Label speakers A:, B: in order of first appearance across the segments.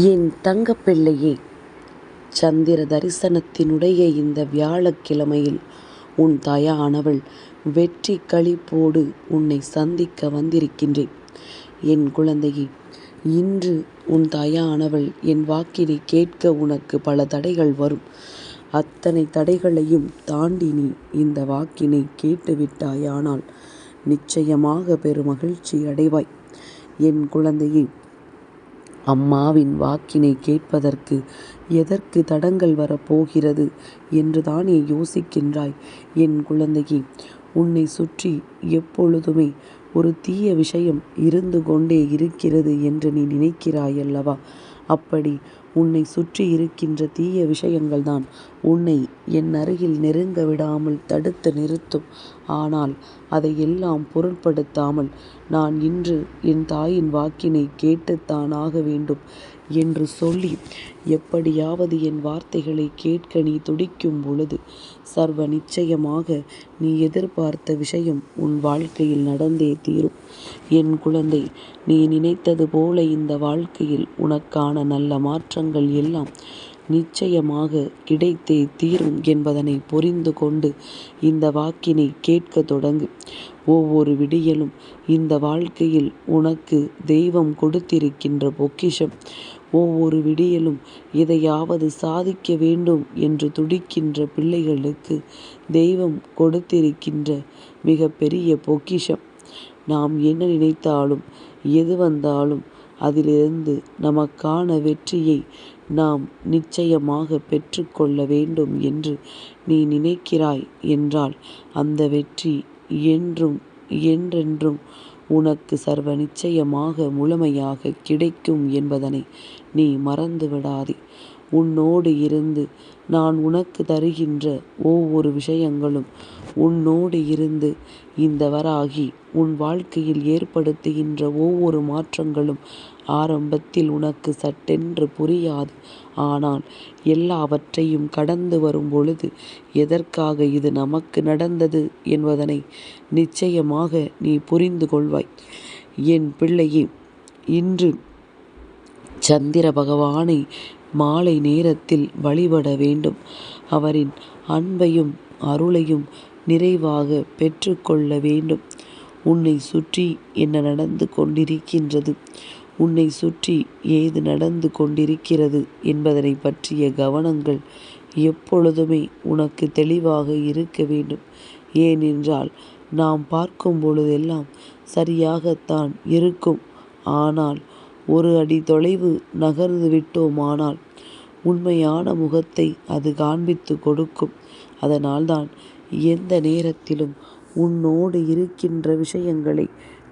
A: என் தங்கப்பிள்ளையே சந்திர தரிசனத்தினுடைய இந்த வியாழக்கிழமையில் உன் தாயானவள் வெற்றி களிப்போடு உன்னை சந்திக்க வந்திருக்கின்றேன். என் குழந்தையே இன்று உன் தாயானவள் என் வாக்கினை கேட்க உனக்கு பல தடைகள் வரும். அத்தனை தடைகளையும் தாண்டி நீ இந்த வாக்கினை கேட்டுவிட்டாயானால் நிச்சயமாக பெருமகிழ்ச்சி அடைவாய். என் குழந்தையே அம்மாவின் வாக்கினை கேட்பதற்கு எதற்கு தடங்கள் வரப்போகிறது என்று தானே யோசிக்கின்றாய். என் குழந்தையே உன்னை சுற்றி எப்பொழுதுமே ஒரு தீய விஷயம் இருந்து கொண்டே இருக்கிறது என்று நீ நினைக்கிறாயல்லவா அப்படி உன்னை சுற்றி இருக்கின்ற தீய விஷயங்கள் தான் உன்னை என் அருகில் நெருங்க விடாமல் தடுத்து நிறுத்தும். ஆனால் அதை எல்லாம் பொருட்படுத்தாமல் நான் இன்று என் தாயின் வாக்கினை கேட்டுத்தான் ஆக வேண்டும் என்று சொல்லி எப்படியாவது என் வார்த்தைகளை கேட்க நீ துடிக்கும் பொழுது சர்வ நிச்சயமாக நீ எதிர்பார்த்த விஷயம் உன் வாழ்க்கையில் நடந்தே தீரும். என் குழந்தை நீ நினைத்தது போல இந்த வாழ்க்கையில் உனக்கான நல்ல மாற்றங்கள் எல்லாம் நிச்சயமாக கிடைத்தே தீரும் என்பதனை புரிந்து கொண்டு இந்த வாக்கினை கேட்க தொடங்கு. ஒவ்வொரு விடியலும் இந்த வாழ்க்கையில் உனக்கு தெய்வம் கொடுத்திருக்கின்ற பொக்கிஷம். ஒவ்வொரு விடியலும் எதையாவது சாதிக்க வேண்டும் என்று துடிக்கின்ற பிள்ளைகளுக்கு தெய்வம் கொடுத்திருக்கின்ற மிகப்பெரிய பொக்கிஷம். நாம் என்ன நினைத்தாலும் எது வந்தாலும் அதிலிருந்து நமக்கான வெற்றியை நாம் நிச்சயமாக பெற்றுக்கொள்ள வேண்டும் என்று நீ நினைக்கிறாய் என்றால் அந்த வெற்றி என்றும் என்றென்றும் உனக்கு சர்வ நிச்சயமாக முழுமையாக கிடைக்கும் என்பதனை நீ மறந்து விடாதே உன்னோடு இருந்து நான் உனக்கு தருகின்ற ஒவ்வொரு விஷயங்களும் உன்னோடு இருந்து இந்த வராகி உன் வாழ்க்கையில் ஏற்படுத்துகின்ற ஒவ்வொரு மாற்றங்களும் ஆரம்பத்தில் உனக்கு சட்டென்று புரியாது. ஆனால் எல்லாவற்றையும் கடந்து வரும் பொழுது எதற்காக இது நமக்கு நடந்தது என்பதனை நிச்சயமாக நீ புரிந்து கொள்வாய். என் பிள்ளையே இன்று சந்திர பகவானை மாலை நேரத்தில் வழிபட வேண்டும். அவரின் அன்பையும் அருளையும் நிறைவாக பெற்றுக்கொள்ள வேண்டும். உன்னை சுற்றி என்ன நடந்து கொண்டிருக்கின்றது? உன்னை சுற்றி ஏது நடந்து கொண்டிருக்கிறது என்பதனை பற்றிய கவனங்கள் எப்பொழுதுமே உனக்கு தெளிவாக இருக்க வேண்டும். ஏனென்றால் நாம் பார்க்கும் பொழுதெல்லாம் சரியாகத்தான் இருக்கும். ஆனால் ஒரு அடி தொலைவு நகர்ந்து விட்டோமானால் உண்மையான முகத்தை அது காண்பித்து கொடுக்கும். அதனால்தான் எந்த நேரத்திலும் உன்னோடு இருக்கின்ற விஷயங்களை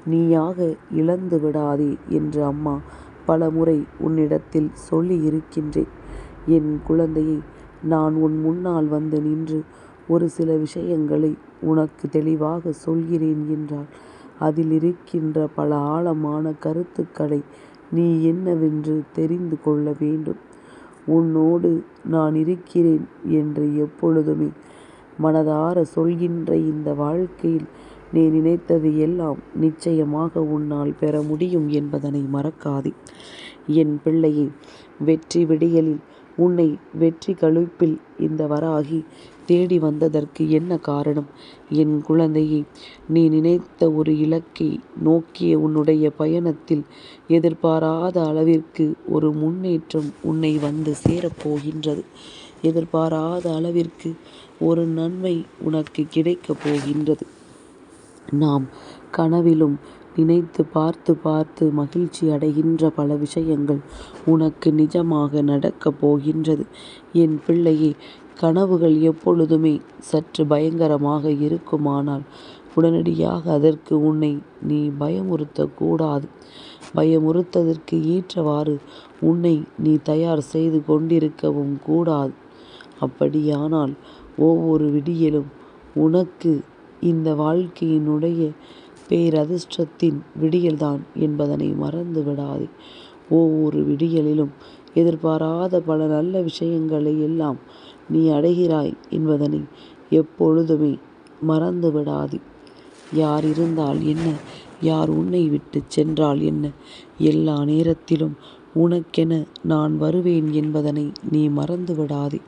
A: நீயாக இழந்து விடாதே என்று அம்மா பல முறை உன்னிடத்தில் சொல்லி இருக்கின்றேன் என் குழந்தையை நான் உன் முன்னால் வந்து நின்று ஒரு சில விஷயங்களை உனக்கு தெளிவாக சொல்கிறேன் என்றால் அதில் இருக்கின்ற பல ஆழமான கருத்துக்களை நீ என்னவென்று தெரிந்து கொள்ள வேண்டும். உன்னோடு நான் இருக்கிறேன் என்று எப்பொழுதுமே மனதார சொல்கின்ற இந்த வாழ்க்கையில் நீ நினைத்தது எல்லாம் நிச்சயமாக உன்னால் பெற முடியும் என்பதனை மறக்காதே. என் பிள்ளையை வெற்றி விடியலில் உன்னை வெற்றி கழுப்பில் இந்த வராகி தேடி வந்ததற்கு என்ன காரணம்? என் குழந்தையை நீ நினைத்த ஒரு இலக்கை நோக்கிய உன்னுடைய பயணத்தில் எதிர்பாராத அளவிற்கு ஒரு முன்னேற்றம் உன்னை வந்து சேரப்போகின்றது எதிர்பாராத அளவிற்கு ஒரு நன்மை உனக்கு கிடைக்கப் போகின்றது. நாம் கனவிலும் நினைத்து பார்த்து பார்த்து மகிழ்ச்சி அடைகின்ற பல விஷயங்கள் உனக்கு நிஜமாக நடக்கப் போகின்றது. என் பிள்ளையே கனவுகள் எப்பொழுதுமே சற்று பயங்கரமாக இருக்குமானால் உடனடியாக அதற்கு உன்னை நீ பயமுறுத்தக்கூடாது. பயமுறுத்ததற்கு ஏற்றவாறு உன்னை நீ தயார் செய்து கொண்டிருக்கவும் கூடாது. அப்படியானால் ஒவ்வொரு விடியலும் உனக்கு இந்த வாழ்க்கையினுடைய பேரதிர்ஷ்டத்தின் விடியல்தான் என்பதனை மறந்து விடாதே ஒவ்வொரு விடியலிலும் எதிர்பாராத பல நல்ல விஷயங்களை எல்லாம் நீ அடைகிறாய் என்பதனை எப்பொழுதுமே மறந்து விடாதே யார் இருந்தால் என்ன? யார் உன்னை விட்டு சென்றால் என்ன? எல்லா நேரத்திலும் உனக்கென நான் வருவேன் என்பதனை நீ மறந்து விடாதே.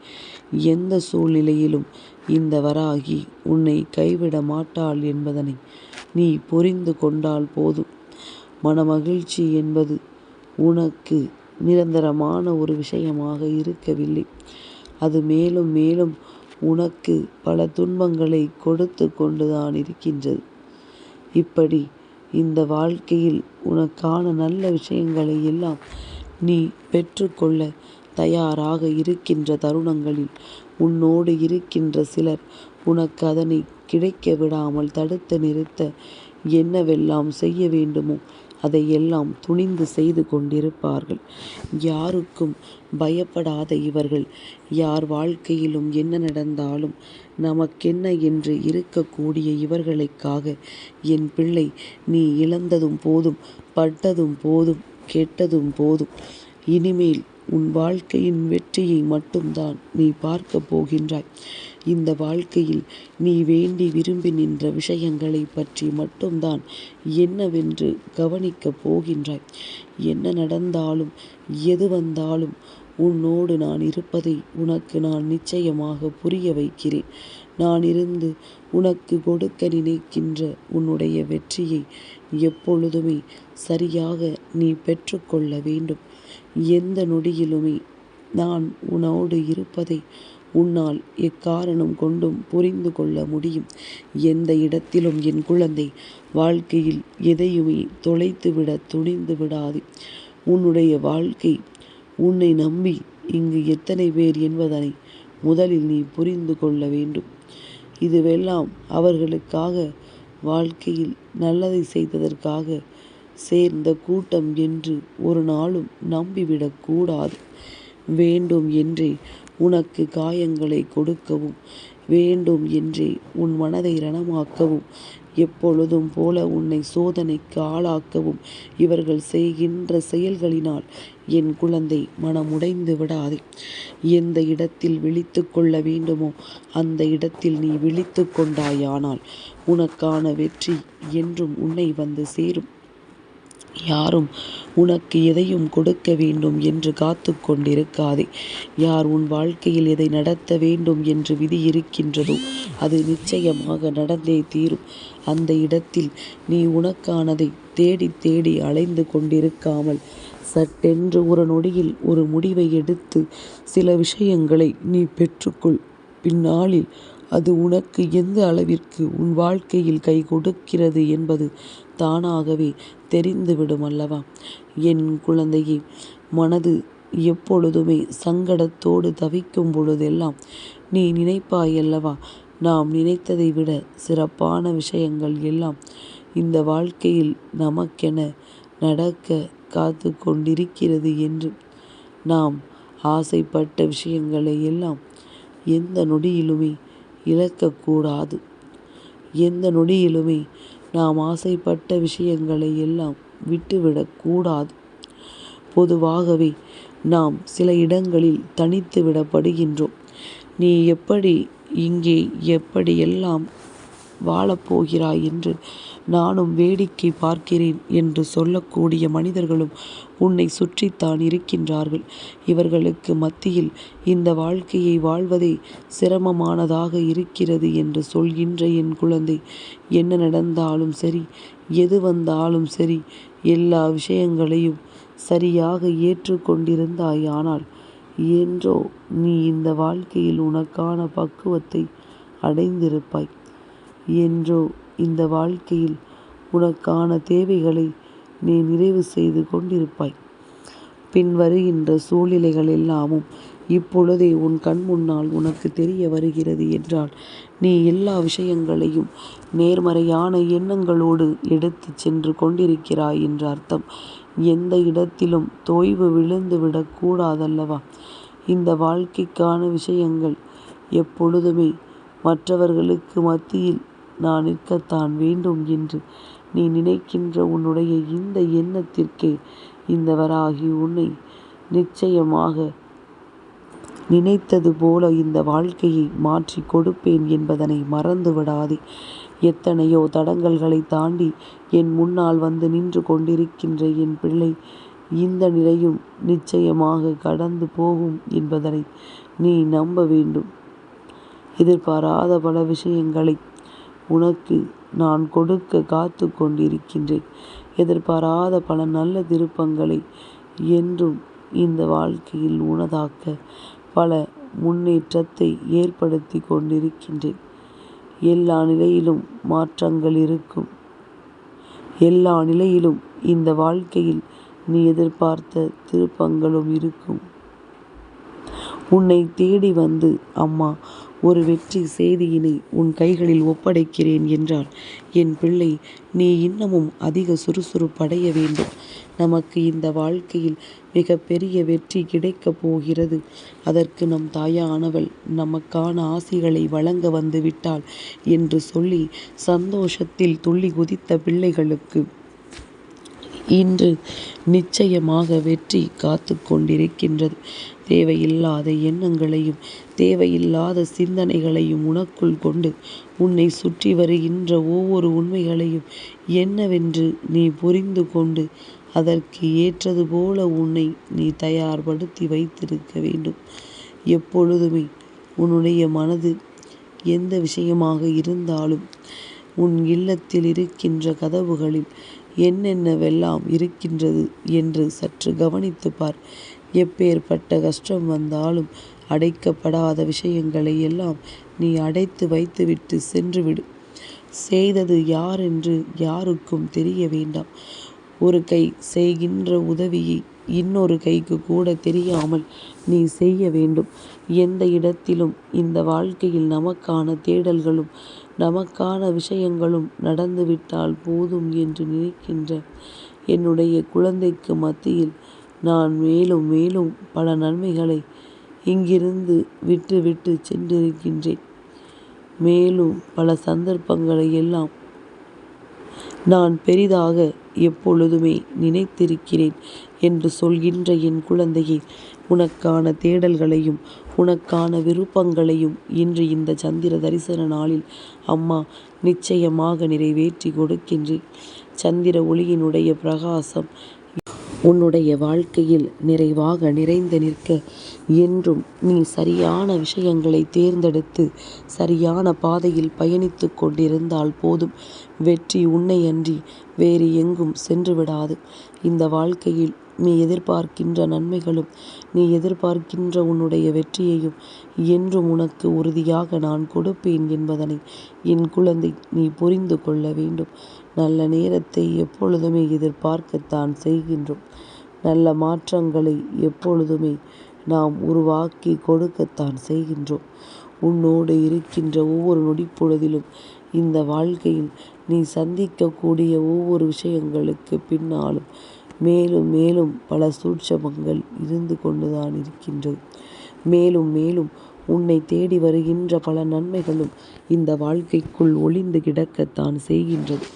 A: எந்த சூழ்நிலையிலும் இந்த வராகி உன்னை கைவிட மாட்டாள் என்பதனை நீ புரிந்து கொண்டால் போதும். மனமகிழ்ச்சி என்பது உனக்கு நிரந்தரமான ஒரு விஷயமாக இருக்கவில்லை. அது மேலும் மேலும் உனக்கு பல துன்பங்களை கொடுத்து கொண்டுதான் இருக்கின்றது. இப்படி இந்த வாழ்க்கையில் உனக்கான நல்ல விஷயங்களை எல்லாம் நீ பெற்றுக்கொள்ள தயாராக இருக்கின்ற தருணங்களில் உன்னோடு இருக்கின்ற சிலர் உனக்கு அதனை கிடைக்க விடாமல் தடுத்து நிறுத்த என்னவெல்லாம் செய்ய வேண்டுமோ அதையெல்லாம் துணிந்து செய்து கொண்டிருப்பார்கள். யாருக்கும் பயப்படாத இவர்கள் யார் வாழ்க்கையிலும் என்ன நடந்தாலும் நமக்கென்ன என்று இருக்கக்கூடிய இவர்களுக்காக என் பிள்ளை நீ இழந்ததும் போதும் பட்டதும் போதும் கெட்டதும் போதும் இனிமேல் உன் வாழ்க்கையின் வெற்றியை மட்டும்தான் நீ பார்க்க போகின்றாய். இந்த வாழ்க்கையில் நீ வேண்டி விரும்பி நின்ற விஷயங்களைப் பற்றி மட்டும்தான் என்னவென்று கவனிக்கப் போகின்றாய். என்ன நடந்தாலும் எது வந்தாலும் உன்னோடு நான் இருப்பதை உனக்கு நான் நிச்சயமாக புரிய வைக்கிறேன். நான் இருந்து உனக்கு கொடுக்க நினைக்கின்ற உன்னுடைய வெற்றியை எப்பொழுதுமே சரியாக நீ பெற்றுக்கொள்ள வேண்டும். எந்த நொடியிலுமே நான் உன்னோடு இருப்பதை உன்னால் எக்காரணம் கொண்டும் புரிந்து கொள்ள முடியும். எந்த இடத்திலும் என் குழந்தை வாழ்க்கையில் எதையுமே தொலைத்துவிட துணிந்து விடாதே. உன்னுடைய வாழ்க்கை உன்னை நம்பி இங்கு எத்தனை பேர் என்பதனை முதலில் நீ புரிந்து கொள்ள வேண்டும். இதுவெல்லாம் அவர்களுக்காக வாழ்க்கையில் நல்லதை செய்ததற்காக சேர்ந்த கூட்டம் என்று ஒரு நாளும் நம்பிவிடக்கூடாது வேண்டும் என்றே உனக்கு காயங்களை கொடுக்கவும் வேண்டும் என்றே உன் மனதை ரணமாக்கவும் எப்பொழுதும் போல உன்னை சோதனைக்கு ஆளாக்கவும் இவர்கள் செய்கின்ற செயல்களினால் என் குழந்தை மனமுடைந்து விடாதே. எந்த இடத்தில் விழித்து கொள்ள வேண்டுமோ அந்த இடத்தில் நீ விழித்து கொண்டாயானால் உனக்கான வெற்றி என்றும் உன்னை வந்து சேரும். யாரும் உனக்கு எதையும் கொடுக்க வேண்டும் என்று காத்து கொண்டிருக்காதே. யார் உன் வாழ்க்கையில் எதை நடத்த வேண்டும் என்று விதி இருக்கின்றதோ அது நிச்சயமாக நடந்தே தீரும். அந்த இடத்தில் நீ உனக்கானதை தேடித் தேடி அலைந்து கொண்டிருக்காமல் சட்டென்று ஒரு நொடியில் ஒரு முடிவை எடுத்து சில விஷயங்களை நீ பெற்றுக்கொள். பின்னாளில் அது உனக்கு எந்த அளவிற்கு உன் வாழ்க்கையில் கை கொடுக்கிறது என்பது தானாகவே தெரிந்துவிடும் அல்லவா? என் குழந்தையே மனது எப்பொழுதுமே சங்கடத்தோடு தவிக்கும் பொழுதெல்லாம் நீ நினைப்பாயல்லவா நாம் நினைத்ததை விட சிறப்பான விஷயங்கள் எல்லாம் இந்த வாழ்க்கையில் நமக்கென நடக்க காத்து கொண்டிருக்கிறது என்று. நாம் ஆசைப்பட்ட விஷயங்களை எல்லாம் எந்த நொடியிலுமே இழக்கக்கூடாது. எந்த நொடியிலுமே நாம் ஆசைப்பட்ட விஷயங்களை எல்லாம் விட்டுவிடக்கூடாது பொதுவாகவே நாம் சில இடங்களில் தனித்து விடப்படுகின்றோம். நீ எப்படி இங்கே எப்படியெல்லாம் வாழப்போகிறாய் என்று நானும் வேடிக்கை பார்க்கிறேன் என்று சொல்லக்கூடிய மனிதர்களும் உன்னை சுற்றித்தான் இருக்கின்றார்கள். இவர்களுக்கு மத்தியில் இந்த வாழ்க்கையை வாழ்வதே சிரமமானதாக இருக்கிறது என்று சொல்கின்ற என் குழந்தை என்ன நடந்தாலும் சரி எது வந்தாலும் சரி எல்லா விஷயங்களையும் சரியாக ஏற்றுக்கொண்டிருந்தாயானால் என்றோ நீ இந்த வாழ்க்கையில் உனக்கான பக்குவத்தை அடைந்திருப்பாய். என்றோ இந்த வாழ்க்கையில் உனக்கான தேவைகளை நீ நிறைவு செய்து கொண்டிருப்பாய். பின் வருகின்ற சூழ்நிலைகள் எல்லாமும் இப்பொழுதே உன் கண் முன்னால் உனக்கு தெரிய வருகிறது என்றால் நீ எல்லா விஷயங்களையும் நேர்மறையான எண்ணங்களோடு எடுத்துச் சென்று கொண்டிருக்கிறாய் என்று அர்த்தம். எந்த இடத்திலும் தொய்வு விழுந்து விடக்கூடாதல்லவா இந்த வாழ்க்கைக்கான விஷயங்கள் எப்பொழுதுமே மற்றவர்களுக்கு மத்தியில் நான் நிற்கத்தான் வேண்டும் என்று நீ நினைக்கின்ற உன்னுடைய இந்த எண்ணத்திற்கே இந்த வராகி உன்னை நிச்சயமாக நினைத்தது போல இந்த வாழ்க்கையை மாற்றி கொடுப்பேன் என்பதனை மறந்து விடாதே. எத்தனையோ தடங்கல்களைத் தாண்டி என் முன்னால் வந்து நின்று கொண்டிருக்கின்ற என் பிள்ளை இந்த நிலையும் நிச்சயமாக கடந்து போகும் என்பதனை நீ நம்ப வேண்டும் எதிர்பாராத பல விஷயங்களை உனக்கு நான் கொடுக்க காத்து கொண்டிருக்கின்றேன். எதிர்பாராத பல நல்ல திருப்பங்களை என்றும் இந்த வாழ்க்கையில் உனதாக்க பல முன்னேற்றத்தை ஏற்படுத்தி கொண்டிருக்கின்றேன். எல்லா நிலையிலும் மாற்றங்கள் இருக்கும். எல்லா நிலையிலும் இந்த வாழ்க்கையில் நீ எதிர்பார்த்த திருப்பங்களும் இருக்கும். உன்னை தேடி வந்து அம்மா ஒரு வெற்றி செய்தியினை உன் கைகளில் ஒப்படைக்கிறேன் என்றால் என் பிள்ளை நீ இன்னமும் அதிக சுறுசுறுப்படைய வேண்டும். நமக்கு இந்த வாழ்க்கையில் மிக பெரிய வெற்றி கிடைக்கப் போகிறது. அதற்கு நம் தாயானவள் நமக்கான ஆசிகளை வழங்க வந்து விட்டாள் என்று சொல்லி சந்தோஷத்தில் துள்ளி குதித்த பிள்ளைகளுக்கு இன்று நிச்சயமாக வெற்றி காத்து கொண்டிருக்கின்றது. தேவையில்லாத எண்ணங்களையும் தேவையில்லாத சிந்தனைகளையும் உனக்குள் கொண்டு உன்னை சுற்றி வருகின்ற ஒவ்வொரு உண்மைகளையும் என்னவென்று நீ புரிந்து கொண்டு அதற்கு ஏற்றது போல உன்னை நீ தயார்படுத்தி வைத்திருக்க வேண்டும். எப்பொழுதுமே உன்னுடைய மனது எந்த விஷயமாக இருந்தாலும் உன் இல்லத்தில் இருக்கின்ற கதவுகளில் என்னென்னவெல்லாம் இருக்கின்றது என்று சற்று கவனித்து பார் எப்பேற்பட்ட கஷ்டம் வந்தாலும் அடைக்கப்படாத விஷயங்களை எல்லாம் நீ அடைத்து வைத்துவிட்டு சென்றுவிடு. செய்தது யார் என்று யாருக்கும் தெரிய வேண்டாம். ஒரு கை செய்கின்ற உதவியை இன்னொரு கைக்கு கூட தெரியாமல் நீ செய்ய வேண்டும். எந்த இடத்திலும் இந்த வாழ்க்கையில் நமக்கான தேடல்களும் நமக்கான விஷயங்களும் நடந்துவிட்டால் போதும் என்று நினைக்கின்ற என்னுடைய குழந்தைக்கு மத்தியில் நான் மேலும் மேலும் பல நன்மைகளை இங்கிருந்து விட்டு விட்டு சென்றிருக்கின்றேன். மேலும் பல சந்தர்ப்பங்களை எல்லாம் நான் பெரிதாக எப்பொழுதுமே நினைத்திருக்கிறேன் என்று சொல்கின்ற என் குழந்தையை உனக்கான தேடல்களையும் உனக்கான விருப்பங்களையும் இன்று இந்த சந்திர தரிசன நாளில் அம்மா நிச்சயமாக நிறைவேற்றி கொடுக்கின்றேன். சந்திர ஒளியினுடைய பிரகாசம் உன்னுடைய வாழ்க்கையில் நிறைவாக நிறைந்து நிற்க என்றும் நீ சரியான விஷயங்களை தேர்ந்தெடுத்து சரியான பாதையில் பயணித்து கொண்டிருந்தால் போதும். வெற்றி உன்னை அன்றி வேறு எங்கும் சென்று விடாது. இந்த வாழ்க்கையில் நீ எதிர்பார்க்கின்ற நன்மைகளும் நீ எதிர்பார்க்கின்ற உன்னுடைய வெற்றியையும் என்றும் உனக்கு உறுதியாக நான் கொடுப்பேன் என்பதனை என் குழந்தை நீ புரிந்து கொள்ள வேண்டும். நல்ல நேரத்தை எப்பொழுதுமே எதிர்பார்க்கத்தான் செய்கின்றோம். நல்ல மாற்றங்களை எப்பொழுதுமே நாம் உருவாக்கி கொடுக்கத்தான் செய்கின்றோம். உன்னோடு இருக்கின்ற ஒவ்வொரு நொடிப்பொழுதிலும் இந்த வாழ்க்கையில் நீ சந்திக்கக்கூடிய ஒவ்வொரு விஷயங்களுக்கு பின்னாலும் மேலும் மேலும் பல சூட்சமங்கள் இருந்து கொண்டுதான் இருக்கின்றது. மேலும் மேலும் உன்னை தேடி வருகின்ற பல நன்மைகளும் இந்த வாழ்க்கைக்குள் ஒளிந்து கிடக்கத்தான் செய்கின்றது.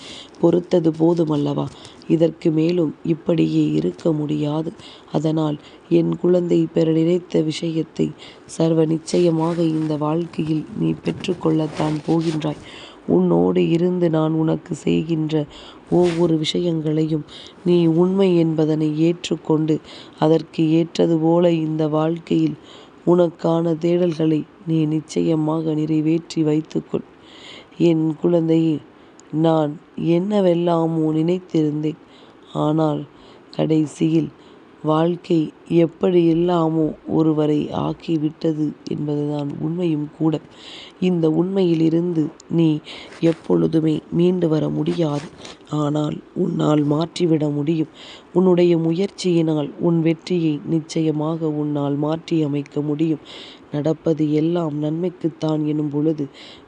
A: பொறுத்தது போதுமல்லவா? இதற்கு மேலும் இப்படியே இருக்க முடியாது. அதனால் என் குழந்தை பெற நினைத்த விஷயத்தை சர்வ நிச்சயமாக இந்த வாழ்க்கையில் நீ பெற்றுக்கொள்ளத்தான் போகின்றாய். உன்னோடு இருந்து நான் உனக்கு செய்கின்ற ஒவ்வொரு விஷயங்களையும் நீ உண்மை என்பதனை ஏற்றுக்கொண்டு அதற்கு ஏற்றது போல இந்த வாழ்க்கையில் உனக்கான தேடல்களை நீ நிச்சயமாக நிறைவேற்றி வைத்துக்கொள். என் குழந்தையே நான் என்னவெல்லாமோ நினைத்திருந்தேன். ஆனால் கடைசியில் வாழ்க்கை எப்படி எல்லாமோ ஒருவரை ஆக்கிவிட்டது என்பதுதான் உண்மையும் கூட. இந்த உண்மையிலிருந்து நீ எப்பொழுதுமே மீண்டு வர முடியாது. ஆனால் உன்னால் மாற்றிவிட முடியும். உன்னுடைய முயற்சியினால் உன் வெற்றியை நிச்சயமாக உன்னால் மாற்றி அமைக்க முடியும். நடப்பது எல்லாம் நன்மைக்குத்தான் எனும் பொழுது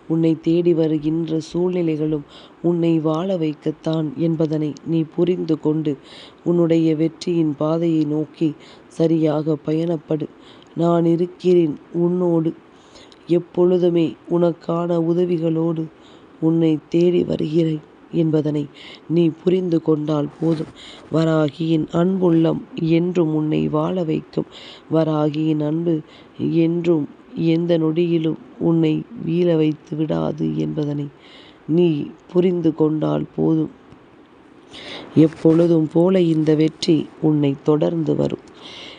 A: உன்னை தேடி வருகின்ற சூழ்நிலைகளும் உன்னை வாழ வைக்கத்தான் என்பதனை நீ புரிந்து கொண்டு உன்னுடைய வெற்றியின் பாதையை நோக்கி சரியாக பயணப்படு. நான் இருக்கிறேன் உன்னோடு. எப்பொழுதுமே உனக்கான உதவிகளோடு உன்னை தேடி வருகிறேன் என்பதனை நீ புரிந்து கொண்டால் போதும். வராகியின் அன்புள்ளம் என்றும் உன்னை வாழ வைக்கும். வராகியின் அன்பு என்றும் எந்த நொடியிலும் உன்னை வீழ வைத்து விடாது என்பதனை நீ புரிந்து கொண்டால் போதும். எப்பொழுதும் போல இந்த வெற்றி உன்னை தொடர்ந்து வரும்.